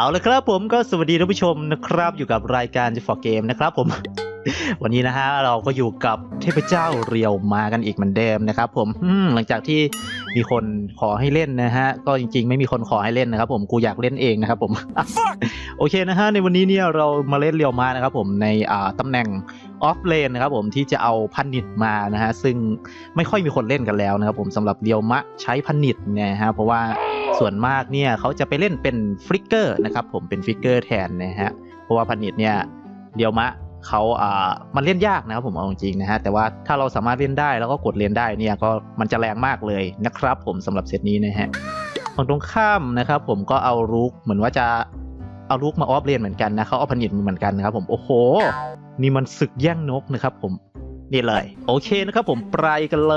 เอาละครับผมก็สวัสดีท่านผู้ชมนะครับ อยู่กับรายการ The For Game นะครับผม วันนี้นะฮะเราก็อยู่กับเทพเจ้าเรียวมากันอีกเหมือนเดิมนะครับ ผมอืมหลังจากที่มีคนขอให้เล่นนะฮะ ก็จริง ๆ ไม่มีคนขอให้เล่นนะครับ ผมกูอยากเล่นเองนะครับผม โอเคนะฮะในวันนี้เนี่ยเรามาเล่นเรียวมานะครับ ผมในอ่าตำแหน่ง ออฟเลนนะครับผมที่จะเอาพันนิดมานะฮะซึ่งไม่ค่อยมีคนเล่นกันแล้วนะครับผมสำหรับเรียวมะใช้พันนิดเนี่ยฮะเพราะว่าส่วนมากเนี่ยเขาจะไปเล่นเป็นฟลิกเกอร์นะครับผมเป็นฟลิกเกอร์แทนนะฮะเพราะว่าพันนิดเนี่ยเรียวมะเขาอ่ามันเล่นยากนะครับผมเอาจริงนะฮะแต่ว่าถ้าเราสามารถเล่นได้แล้วก็กดเล่นได้เนี่ยก็มันจะแรงมากเลยนะครับผมสำหรับเซตนี้นะฮะฝั่งตรงข้ามนะครับผมก็เอารูกเหมือนว่าจะ เอาลูกมาออฟเลนเหมือนกันนะเขาเอาพันนิดมาเหมือนกันนะครับผมโอ้โห นี่มันศึกแย่งนกนะครับผมนี่เลย โอเคนะครับผมไปกันเล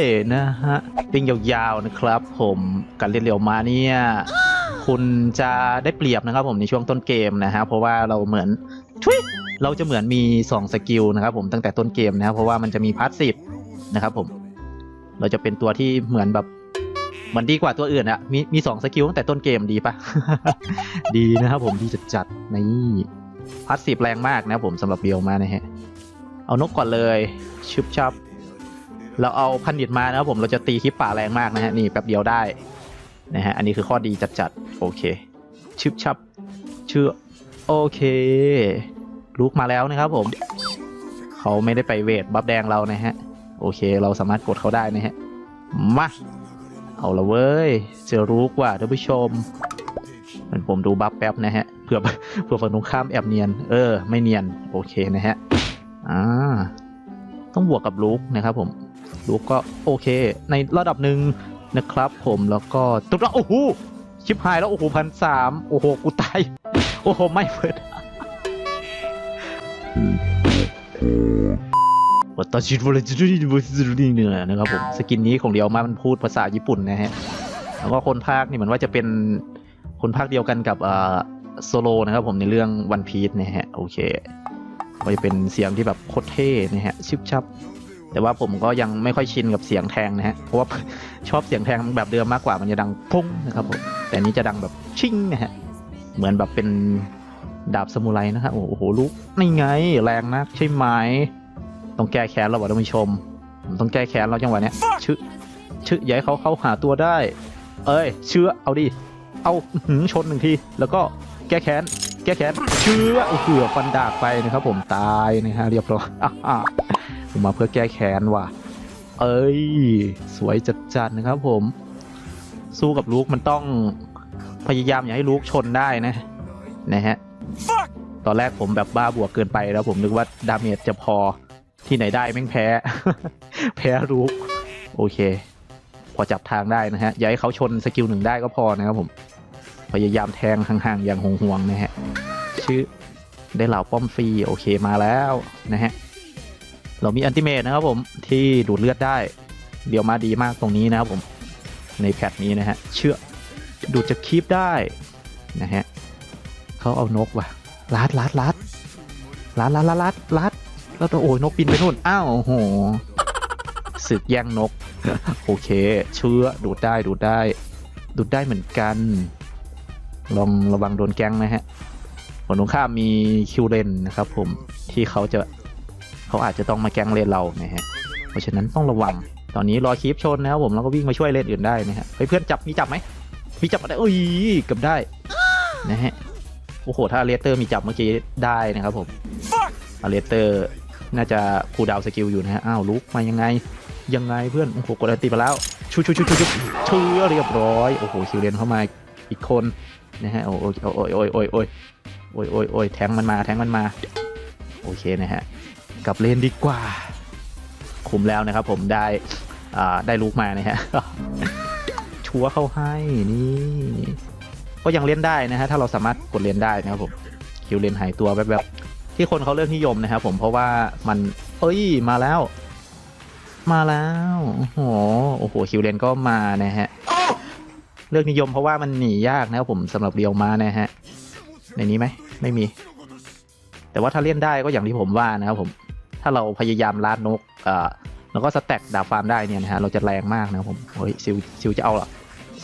ยนะฮะวิ่งยาวๆนะครับ ผมการเล่นเร็วมาเนี่ยคุณจะได้เปรียบนะครับผมในช่วงต้นเกมนะฮะเพราะว่าเราเหมือนทุยเราจะเหมือนมี 2 สกิลนะครับผมตั้งแต่ต้นเกมนะครับเพราะว่ามันจะมีพาสซีฟนะครับผมเราจะเป็นตัวที่เหมือนแบบ มือนดีกว่าตัวอื่นอะมีมีสองสกิลตั้งแต่ต้นเกมดีปะ ดีนะครับผมดีจัดจัดๆนี่พาสซีฟแรงมากนะผมสำหรับเบียวมานะฮะ เอานกก่อนเลยชึบชับเราเอาพันดิตมานะครับผมเราจะตีคลิปป่าแรงมากนะฮะนี่แป๊บเดียวได้นะฮะอันนี้คือข้อดีจัดจัดๆโอเคชึบชับเชื่อโอเคลูกมาแล้วนะครับผมเขาไม่ได้ไปเวทบัฟแดงเรานะฮะ โอเค เราสามารถกดเขาได้นะฮะ มา เอาละเว้ยเจอรู้กว่าท่านผู้ชมมันผมดูบัฟแป๊บนะฮะเผื่อเผื่อฝั่งตรงข้ามแอบเนียน เออ ไม่เนียน โอเคนะฮะอ่าต้องบวกกับลูกนะครับผมลูกก็โอเค ในระดับหนึ่งนะครับ ผมแล้วก็ตุ๊ดโอ้โหชิบหายแล้วโอ้โหพันสามโอ้โหกูตายโอ้โหไม่เปิด วัตชิวเลยจุดนี้เหนี่ยนะครับผมสกินนี้ของเดียวมามันพูดภาษาญี่ปุ่นนะฮะแล้วก็คนภาคนี่เหมือนว่าจะเป็นคนภาคเดียวกันกับโซโลนะครับผมในเรื่องวันพี e นะฮะโอเคก็จะเป็นเสียงที่แบบโคตรเท่นะฮะชิบชับ แต่ว่าผมก็ยังไม่ค่อยชินกับเสียงแทงนะฮะเพราะว่าชอบเสียงแทงแบบเดิมมากกว่ามันจะดังพุ่งนะครับผมแต่นี้จะดังแบบชิ่งนะฮะเหมือนแบบเป็นดาบสมุไรนะฮะโอ้โหลูกนี่ไงแรงนักใช่ไหม ต้องแก้แค้นเราว่ะท่านผู้ชม ผมต้องแก้แค้นเราจังหวะเนี้ยชึชึอย่าให้เขาเข้าหาตัวได้ เอ้ย เชื้อเอาดิเอาหืมชนหนึ่งทีแล้วก็แก้แค้นแก้แค้นเชื้อโอ้โหฟันดาบไปนะครับผมตายนะฮะเรียบร้อยผมมาเพื่อแก้แค้นว่ะ เอ้ย สวยจัดจัดนะครับผม สู้กับลูกมันต้องพยายามอย่าให้ลูกชนได้นะนะฮะตอนแรกผมแบบบ้าบวกเกินไปแล้วผมนึกว่าดาเมจจะพอ ที่ไหนได้แม่งแพ้ แพ้รูปโอเค พอจับทางได้นะฮะ อย่าให้เขาชนสกิลหนึ่งได้ก็พอนะครับผม พยายามแทงห่างๆ อย่างห่วงๆนะฮะ ชื่อได้เหล่าป้อมฟรีโอเคมาแล้วนะฮะ เรามีอันติเมตนะครับผมที่ดูดเลือดได้ เดี๋ยวมาดีมากตรงนี้นะครับผม ในแพทนี้นะฮะ เชื่อดูดจะคีบได้นะฮะเขาเอานกว่ะลัดลัดลัดลัดลัดลัดลัด แล้วตัวโอ้ยนกบินไปนู่น อ้าวโหศึกแย่งนก โอเค เชื้อดูดได้ดูดได้ ดูดได้เหมือนกัน ลองระวังโดนแก๊งนะฮะผลตรงข้ามมีคิวเลนนะครับผมที่เขาจะเขาอาจจะต้องมาแก๊งเลนเรานะฮะเพราะฉะนั้นต้องระวัง ตอนนี้รอคีปชนนะครับผมแล้วก็วิ่งมาช่วยเลนอื่นได้นะฮะเฮ้ยเพื่อนจับมีจับไหมมีจับได้เอ้ยเกือบได้นะฮะโอ้โหถ้าเลเตอร์มีจับเมื่อกี้ได้นะครับผมเลเตอร์ น่าจะคูดาวสกิลอยู่นะฮะ อ้าวลุกมายังไง ยังไงเพื่อน โอ้โหกดอัตีไปแล้วชูชูชูชูชูชุบเรียบร้อย โอ้โหคิวเรียนเข้ามาอีกคนนะฮะ โอ้โโอ้ยโอ้ยโอ้ยโอ้ยโอ้ยโอ้ยโอ้ยแทงมันมาแทงมันมา โอเคนะฮะกลับเลนดีกว่า คุมแล้วนะครับผมได้ อ่า ได้ลุกมานะฮะ ชัวเข้าให้นี่ ก็ยังเล่นได้นะฮะ ถ้าเราสามารถกดเล่นได้นะครับผม คิวเล่นหายตัวแบบแบบ ที่คนเขาเลือกนิยมนะครับผมเพราะว่ามันเอ้ยมาแล้ว มาแล้ว โอ้โหโอ้โหคิวเลนก็มานะฮะเลือกนิยมเพราะว่ามันหนียากนะครับผมสำหรับเรียวมานะฮะในนี้ไหมไม่มี แต่ว่าถ้าเล่นได้ก็อย่างที่ผมว่านะครับผม ถ้าเราพยายามลาดนกอ่อแล้วก็สแต็กดาบฟาร์มได้เนี่ยนะฮะเราจะแรงมากนะครับผมเฮ้ยซิลซิลจะเอาหรอ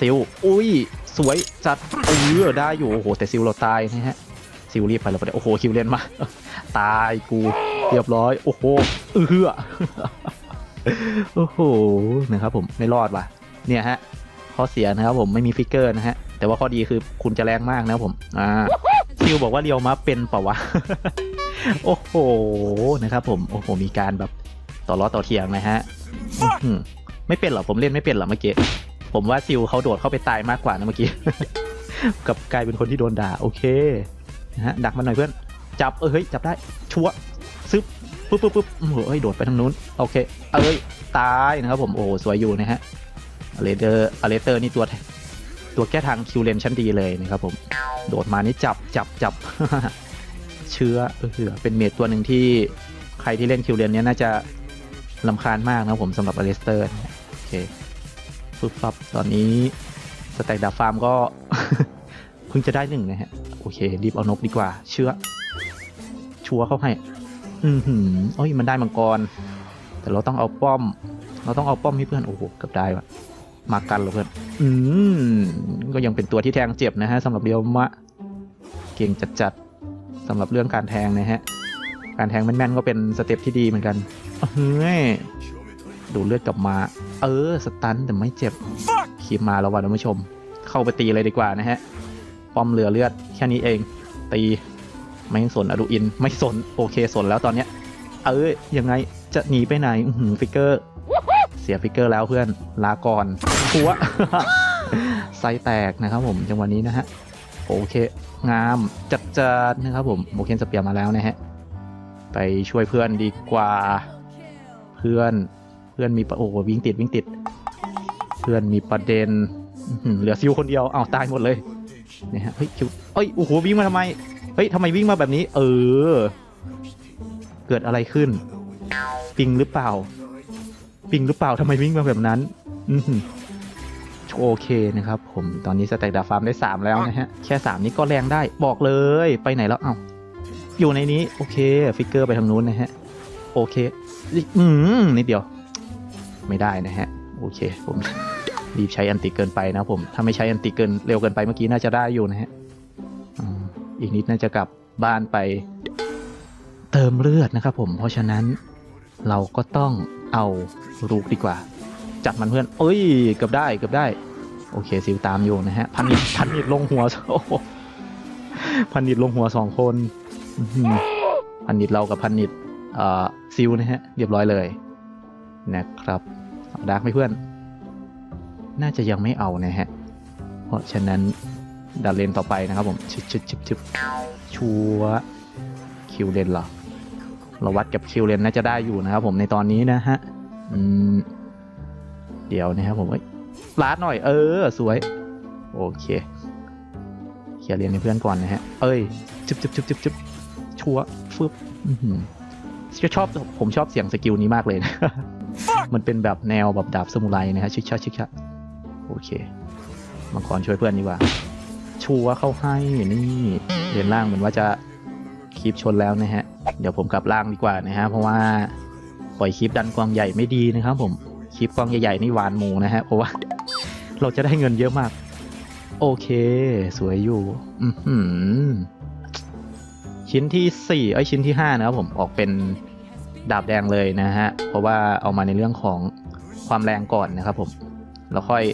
ซิลอุ้ยสสวยจัดเออได้อยู่โอ้โหแต่ซิลเราตายนะฮะ ซิลรีบไปแล้วไปโอ้โหคิวเลนมา ตายกูเรียบร้อย โอ้โหเออโอ้โหนะครับผมไม่รอดว่ะ เนี่ยฮะข้อเสียนะครับผมไม่มีฟิกเกอร์นะฮะ แต่ว่าข้อดีคือคุณจะแรงมากนะครับผมอ่าซิลบอกว่าเรียวมาเป็นเปล่าวะโอ้โหนะครับผมโอ้โหมีการแบบต่อล้อต่อเถียงนะฮะไม่เป็นหรอผมเล่นไม่เป็นหรอเมื่อกี้ผมว่าซิลเขาโดดเข้าไปตายมากกว่านะเมื่อกี้ กับกลายเป็นคนที่โดนด่า โอเค นะฮะดักมันหน่อยเพื่อน จับเอ้ยจับได้ชัวซึบปุ๊บปุ๊บปุ๊บโอ้โหเฮ้ยโดดไปทางนู้นโอเคเอ้ยตายนะครับผมโอ้สวยอยู่นะฮะอเลเตอร์อเลเตอร์นี่ตัวตัวแก้ทางคิวเลนชั้นดีเลยนะครับผมโดดมานี่จับจับจับเชื้อเออเป็นเมดตัวหนึ่งที่ใครที่เล่นคิวเลนเนี้ยน่าจะลำคาญมากนะครับผมสำหรับอเลสเตอร์โอเคปึ๊บปับตอนนี้สแต็กดาบฟาร์มก็เพิ่งจะได้หนึ่งนะฮะ โอเค รีบเอานกดีกว่า เชื้อชัวร์เข้าให้ อือหือโอ้ยมันได้มังกร แต่เราต้องเอาป้อม เราต้องเอาป้อมให้เพื่อนโอ้โหเกือบได้วะมากันเหรอเพื่อน อืมก็ยังเป็นตัวที่แทงเจ็บนะฮะสำหรับเรียวมะ เก่งจัดๆสำหรับเรื่องการแทงนะฮะ การแทงแม่นๆก็เป็นสเต็ปที่ดีเหมือนกันเฮ้ยดูเลือดกลับมา เออ สตันแต่ไม่เจ็บคีบมาแล้วว่ะท่านผู้ชม เข้าไปตีเลยดีกว่านะฮะ ป้อมเหลือเลือดแค่นี้เอง ตีไม่สนอดูอิน ไม่สนโอเคสนแล้วตอนเนี้ย เออยังไงจะหนีไปไหนอื้อหือฟิกเกอร์ เสียฟิกเกอร์แล้วเพื่อนลาก่อนทัวไซแตกนะครับผมจังหวะนี้นะฮะโอเค งามจัดจานนะครับผมโมเคนสเปียร์มาแล้วนะฮะไปช่วยเพื่อนดีกว่า เพื่อนเพื่อนมีโอ้วิ่งติดวิ่งติด เพื่อนมีประเด็นเหลือซิวคนเดียวเอ้าตายหมดเลย นี่ยฮะเฮ้ยคิวเอ้ยโอ้โหวิ่งมาทำไมเฮ้ยทำไมวิ่งมาแบบนี้ เออ เกิดอะไรขึ้น ปิงหรือเปล่า ปิงหรือเปล่าทำไมวิ่งมาแบบนั้น อือหือโอเคนะครับผมตอนนี้สแต็กดาฟาร์มได้ 3 แล้วนะฮะ แค่ 3 นี้ก็แรงได้บอกเลยไปไหนแล้วเอ้าอยู่ในนี้ โอเค ฟิกเกอร์ไปทางนู้นนะฮะ โอเค อืมนิดเดียว ไม่ได้นะฮะ โอเคผม รีบใช้อันติเกินไปนะผม ถ้าไม่ใช้อันติเกินเร็วเกินไปเมื่อกี้น่าจะได้อยู่นะฮะอีกนิดน่าจะกลับบ้านไปเติมเลือดนะครับผม เพราะฉะนั้นเราก็ต้องเอาลูกดีกว่า จัดมันเพื่อน เอ้ย เกือบได้ เกือบได้ โอเคซิลตามอยู่นะฮะ พันนิดพันนิดลงหัวโอ้พันนิดลงหัวสองคน พันนิดเรากับพันนิดเอ่อซิลนะฮะ เรียบร้อยเลย นะครับดาร์กไหมเพื่อน น่าจะยังไม่เอานะฮะ เพราะฉะนั้นดันเลนต่อไปนะครับผมชึบชึบชึบชึบชัวคิวเลนเหรอเราวัดกับคิวเลนน่าจะได้อยู่นะครับผมในตอนนี้นะฮะอืมเดี๋ยวนะครับผมเอ้ยลาดหน่อยเออ สวย โอเคเคลียรเรียนให้เพื่อนก่อนนะฮะ เอ้ยจึบจึบจึบจึบจึบชัวฟึบอื้อหือจะชอบผมชอบเสียงสกิลนี้มากเลยนะ มันเป็นแบบแนวแบบดาบสมุไรนะฮะชิกชักชิกชัก เคมังกรช่วยเพื่อนดีกว่าชัวร์เข้าให้นี่เรียนล่างเหมือนว่าจะคลิปชนแล้วนะฮะ เดี๋ยวผมกลับล่างดีกว่านะฮะ เพราะว่าปล่อยคลิปดันกวางใหญ่ไม่ดีนะครับ ผม คลิปกล้องใหญ่ๆนี่หวานหมูนะฮะ เพราะว่าเราจะได้เงินเยอะมาก โอเค สวยอยู่ อืชิ้นที่สี่เอ้ชิ้นที่ห้านะครับผมออกเป็นดาบแดงเลยนะฮะ เพราะว่าเอามาในเรื่องของความแรงก่อนนะครับผม แล้วค่อย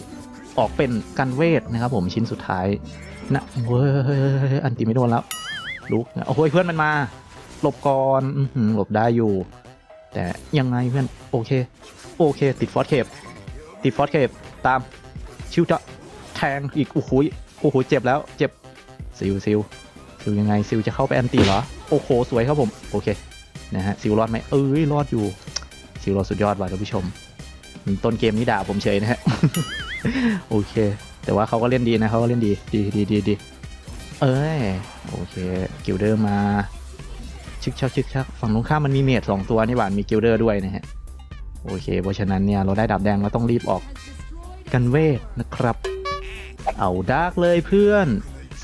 ออกเป็นกันเวทนะครับผมชิ้นสุดท้ายนะเว้ยอันตีไม่โดนแล้วลุกโอ้ยเพื่อนมันมา หลบก่อนหลบได้อยู่ แต่ยังไงเพื่อนโอเค โอเค ติดฟอสเคปติดฟอสเคปตามชิวจะแทงอีกโอ้โหโอ้โหเจ็บแล้วเจ็บซิลซิลซิลยังไงซิลจะเข้าไปแอนตี้เหรอโอ้โหสวยครับผมโอเคนะฮะซิลรอดไหมเอ้ยรอดอยู่ซิลรอดสุดยอดว่ะท่านผู้ชมต้นเกมนี้ด่าผมเฉยนะฮะ โอเค แต่ว่าเขาก็เล่นดีนะเขาก็เล่นดีดีดีดีดีเอ้ยโอเคกิลเดอร์มาชึกชักชึกชักฝั่งตรงข้ามมันมีเมดสองตัวนี่หว่ามีกิลเดอร์ด้วยนะฮะโอเค เพราะฉะนั้นเนี่ยเราได้ดาบแดงเราต้องรีบออกกันเวทนะครับ เอาดาร์กเลยเพื่อน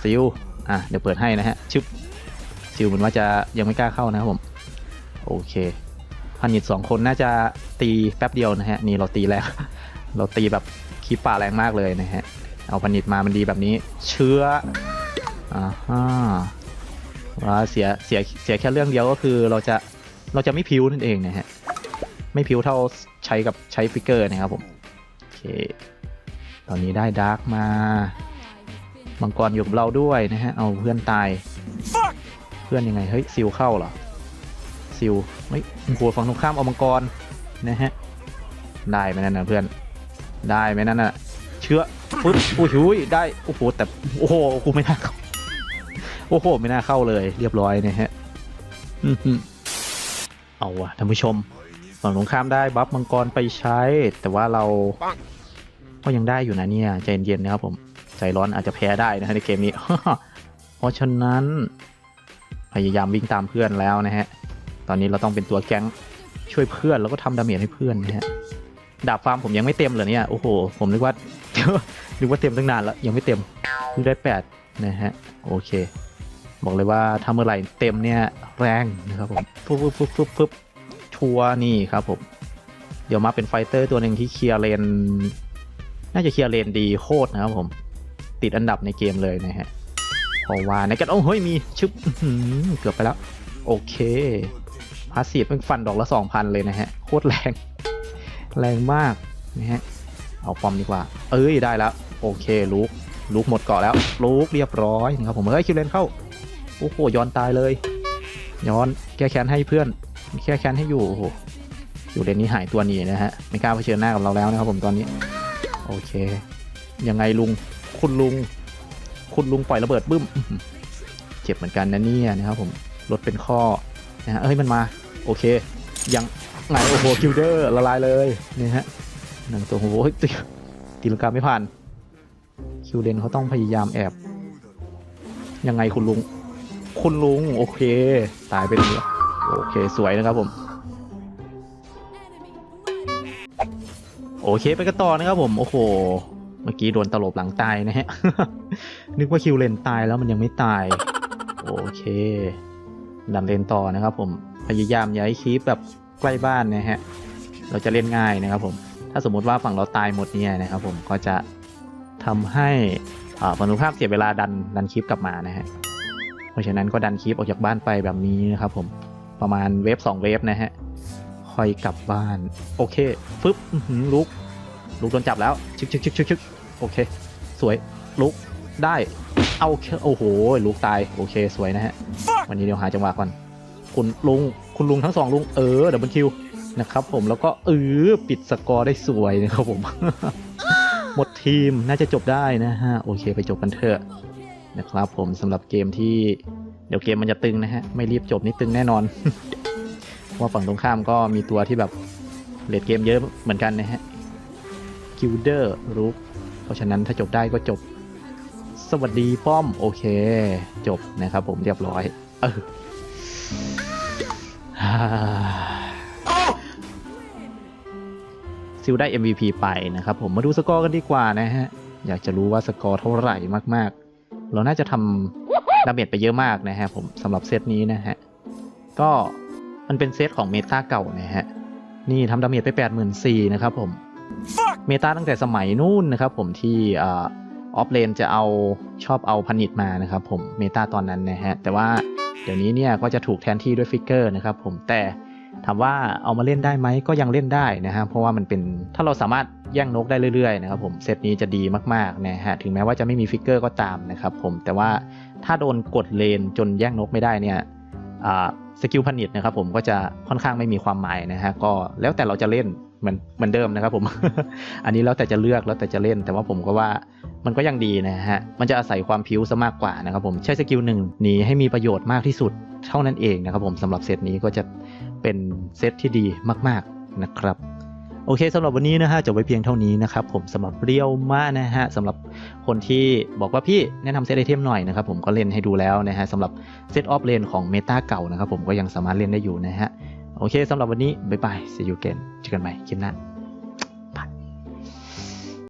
ซิลอะเดี๋ยวเปิดให้นะฮะชึบซิลเหมือนว่าจะยังไม่กล้าเข้านะครับผม โอเคพันนิดสองคนน่าจะตีแป๊บเดียวนะฮะนี่เราตีแล้วเราตีแบบ คีปป่าแรงมากเลยนะฮะ เอาพันนิดมามันดีแบบนี้ เชื้ออ่าฮะว่าเสียเสียเสียแค่เรื่องเดียวก็คือเราจะเราจะไม่พิวนั่นเองนะฮะ ไม่พิวเท่าใช้กับใช้ฟิกเกอร์นะครับผม โอเค ตอนนี้ได้ดาร์กมามังกรอยู่กับเราด้วยนะฮะ เอาเพื่อนตาย เพื่อนยังไง เฮ้ยซิลเข้าเหรอซิลเฮ้ยโอ้โหฝั่งตรงข้ามเอามังกรนะฮะ ได้ไหมนั่นนะเพื่อน ได้ไหมนั่นน่ะ เชื้อปึ๊บโอ้โหยได้โอ้โหแต่โอ้โหกูไม่น่าเข้าโอ้โหไม่น่าเข้าเลย เรียบร้อยนะฮะอื้อหือเอาวะท่านผู้ชมฝั่งตรงข้ามได้บัฟมังกรไปใช้ แต่ว่าเราก็ยังได้อยู่นะเนี่ยใจเย็นๆนะครับผมใจร้อนอาจจะแพ้ได้นะฮะในเกมนี้ เพราะฉะนั้น พยายามวิ่งตามเพื่อนแล้วนะฮะ ตอนนี้เราต้องเป็นตัวแก๊งช่วยเพื่อนแล้วก็ทำดาเมจให้เพื่อนนะฮะ ดาบฟาร์มผมยังไม่เต็มเลยเนี่ยโอ้โหผมนึกว่านึกว่าเต็มตั้งนานแล้วยังไม่เต็มเพิ่งได้แปดนะฮะโอเค บอกเลยว่าถ้าเมื่อไหร่เต็มเนี่ยแรงนะครับผมปุ๊บปุ๊บปุ๊บปุ๊บปุ๊บชัวร์นี่ครับผมเดี๋ยวมาเป็นไฟเตอร์ตัวหนึ่งที่เคลียร์เลนน่าจะเคลียร์เลนดีโคตรนะครับผมติดอันดับในเกมเลยนะฮะเพราะว่าในกันโอ้เฮ้ยมีชึบเกือบไปแล้ว โอเคพาสซีฟเป็นฟันดอกละสองพันเลยนะฮะโคตรแรง แรงมากนะฮะเอาปอมดีกว่า เอ้ยได้แล้ว โอเคลูกลูกหมดเกาะแล้วลูกเรียบร้อยนะครับผมเฮ้ยคิวเลนเข้าโอ้โหย้อนตายเลยย้อนแก้แค้นให้เพื่อนแก้แค้นให้อยู่โอ้โหอยู่เลนนี้หายตัวหนีนะฮะไม่กล้าเผชิญหน้ากับเราแล้วนะครับผมตอนนี้ โอเค ยังไงลุงคุณลุง คุณลุงปล่อยระเบิดบึ้มเจ็บเหมือนกันนะเนี่ยนะครับผมรถเป็นข้อนะฮะเอ้ยมันมา โอเค ยัง ไงโอ้โหคิวเดอร์ละลายเลยนี่ฮะหนังตัวโอ้โหตีตีลังกาไม่ผ่าน คิวเดนเขาต้องพยายามแอบ ยังไงคุณลุง คุณลุง โอเค ตายไปเลยโอเคสวยนะครับผม โอเคไปกันต่อนะครับผม โอ้โห เมื่อกี้โดนตลบหลังตายนะฮะ นึกว่าคิวเลนตายแล้วมันยังไม่ตาย โอเคดันเลนต่อนะครับผม พยายามย้ายคีปแบบ ใกล้บ้านนะฮะเราจะเล่นง่ายนะครับผมถ้าสมมติว่าฝั่งเราตายหมดเนี่ยนะครับผมก็จะทำให้อ่าฝั่งตรงข้ามเสียเวลาดันดันคีปกลับมานะฮะเพราะฉะนั้นก็ดันคีปออกจากบ้านไปแบบนี้นะครับผมประมาณเวฟสองเวฟนะฮะค่อยกลับบ้านโอเคฟึบลุกลุกโดนจับแล้วชึกชึกชึกชึกชึกโอเค สวยลุกได้เอาโอ้โหลุกตายโอเคสวยนะฮะวันนี้เดี๋ยวหาจังหวะก่อนคุณลุง คุณลุงทั้งสองลุงเออดับเบิลคิวนะครับผมแล้วก็เออปิดสกอร์ได้สวยนะครับผม หมดทีมน่าจะจบได้นะฮะโอเคไปจบกันเถอะนะครับผมสำหรับเกมที่เดี๋ยวเกมมันจะตึงนะฮะไม่รีบจบนี่ตึงแน่นอนว่าฝั่งตรงข้ามก็มีตัวที่แบบเลดเกมเยอะเหมือนกันนะฮะกิลเดอร์รูปเพราะฉะนั้นถ้าจบได้ก็จบ สวัสดีป้อม โอเค จบนะครับผมเรียบร้อย เออ ซิลได้ MVP ไปนะครับผมมาดูสกอร์กันดีกว่านะฮะ อยากจะรู้ว่าสกอร์เท่าไหร่มากๆ เราน่าจะทำดาเมจไปเยอะมากนะฮะผมสำหรับเซตนี้นะฮะ ก็มันเป็นเซตของเมตาเก่านะฮะ นี่ทำดาเมจไป 84,000นะครับผม เมตาตั้งแต่สมัยนู่นนะครับผมที่ออฟเลนจะเอาชอบเอาพันิตมานะครับผมเมตาตอนนั้นนะฮะ แต่ว่า เดี๋ยวนี้เนี่ยก็จะถูกแทนที่ด้วยฟิกเกอร์นะครับผมแต่ถามว่าเอามาเล่นได้ไหมก็ยังเล่นได้นะฮะเพราะว่ามันเป็นถ้าเราสามารถแย่งนกได้เรื่อยๆนะครับผมเซตนี้จะดีมากๆนะฮะถึงแม้ว่าจะไม่มีฟิกเกอร์ก็ตามนะครับผมแต่ว่าถ้าโดนกดเลนจนแย่งนกไม่ได้เนี่ยสกิลพันิตนะครับผมก็จะค่อนข้างไม่มีความหมายนะฮะก็แล้วแต่เราจะเล่น เหมือนเหมือนเดิมนะครับผม อันนี้แล้วแต่จะเลือกแล้วแต่จะเล่น แต่ว่าผมก็ว่ามันก็ยังดีนะฮะ มันจะอาศัยความพิ้วซะมากกว่านะครับผมใช้สกิลหนึ่งหนีให้มีประโยชน์มากที่สุดเท่านั้นเองนะครับผมสำหรับเซตนี้ก็จะเป็นเซตที่ดีมากๆนะครับโอเคสำหรับวันนี้นะฮะจบไว้เพียงเท่านี้นะครับผมสำหรับเรียวมานะฮะสำหรับคนที่บอกว่าพี่แนะนำเซตไอเทมหน่อยนะครับผมก็เล่นให้ดูแล้วนะฮะสำหรับเซตออฟเลนของเมตาเก่านะครับผมก็ยังสามารถเล่นได้อยู่นะฮะ โอเคสำหรับวันนี้บ๊ายบาย see you again เจอกันใหม่คลิปหน้า